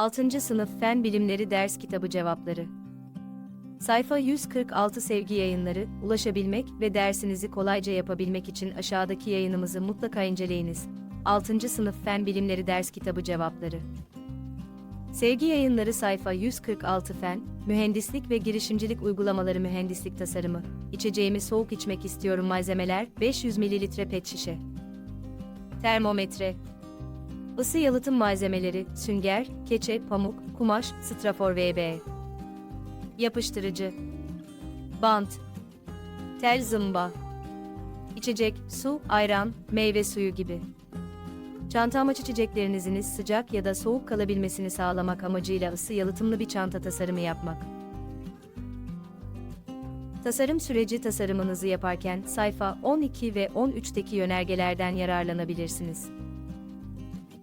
6. Sınıf Fen Bilimleri Ders Kitabı Cevapları Sayfa 146 Sevgi Yayınları, ulaşabilmek ve dersinizi kolayca yapabilmek için aşağıdaki yayınımızı mutlaka inceleyiniz. 6. Sınıf Fen Bilimleri Ders Kitabı Cevapları Sevgi Yayınları sayfa 146 Fen, Mühendislik ve Girişimcilik Uygulamaları Mühendislik Tasarımı, İçeceğimi soğuk içmek istiyorum malzemeler, 500 ml pet şişe. Termometre, Isı yalıtım malzemeleri, sünger, keçe, pamuk, kumaş, strafor VB. Yapıştırıcı. Bant. Tel zımba. İçecek, su, ayran, meyve suyu gibi. Çanta amaç içeceklerinizin sıcak ya da soğuk kalabilmesini sağlamak amacıyla ısı yalıtımlı bir çanta tasarımı yapmak. Tasarım süreci tasarımınızı yaparken sayfa 12 ve 13'teki yönergelerden yararlanabilirsiniz.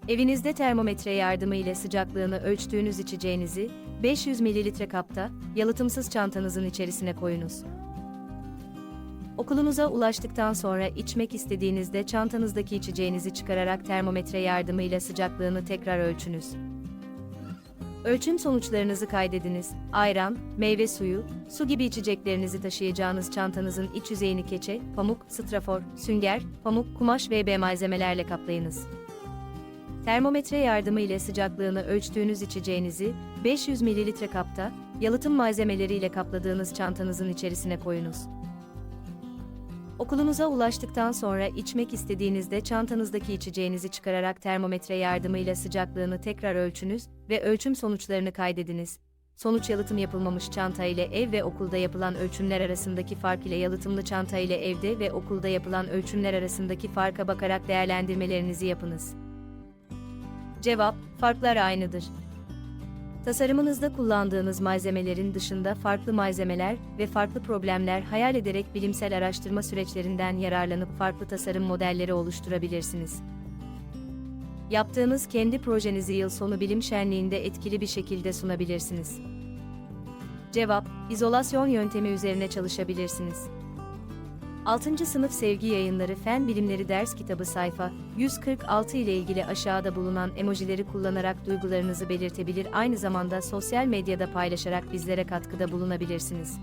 Evinizde termometre yardımıyla sıcaklığını ölçtüğünüz içeceğinizi 500 ml kapta yalıtımsız çantanızın içerisine koyunuz. Okulunuza ulaştıktan sonra içmek istediğinizde çantanızdaki içeceğinizi çıkararak termometre yardımıyla sıcaklığını tekrar ölçünüz. Ölçüm sonuçlarınızı kaydediniz. Ayran, meyve suyu, su gibi içeceklerinizi taşıyacağınız çantanızın iç yüzeyini keçe, pamuk, strafor, sünger, pamuk, kumaş ve malzemelerle kaplayınız. Termometre yardımı ile sıcaklığını ölçtüğünüz içeceğinizi 500 ml kapta, yalıtım malzemeleriyle kapladığınız çantanızın içerisine koyunuz. Okulunuza ulaştıktan sonra içmek istediğinizde çantanızdaki içeceğinizi çıkararak termometre yardımıyla sıcaklığını tekrar ölçünüz ve ölçüm sonuçlarını kaydediniz. Sonuç yalıtım yapılmamış çanta ile ev ve okulda yapılan ölçümler arasındaki fark ile yalıtımlı çanta ile evde ve okulda yapılan ölçümler arasındaki farka bakarak değerlendirmelerinizi yapınız. Cevap, farklar aynıdır. Tasarımınızda kullandığınız malzemelerin dışında farklı malzemeler ve farklı problemler hayal ederek bilimsel araştırma süreçlerinden yararlanıp farklı tasarım modelleri oluşturabilirsiniz. Yaptığınız kendi projenizi yıl sonu bilim şenliğinde etkili bir şekilde sunabilirsiniz. Cevap, izolasyon yöntemi üzerine çalışabilirsiniz. 6. Sınıf Sevgi Yayınları Fen Bilimleri Ders Kitabı sayfa 146 ile ilgili aşağıda bulunan emojileri kullanarak duygularınızı belirtebilir aynı zamanda sosyal medyada paylaşarak bizlere katkıda bulunabilirsiniz.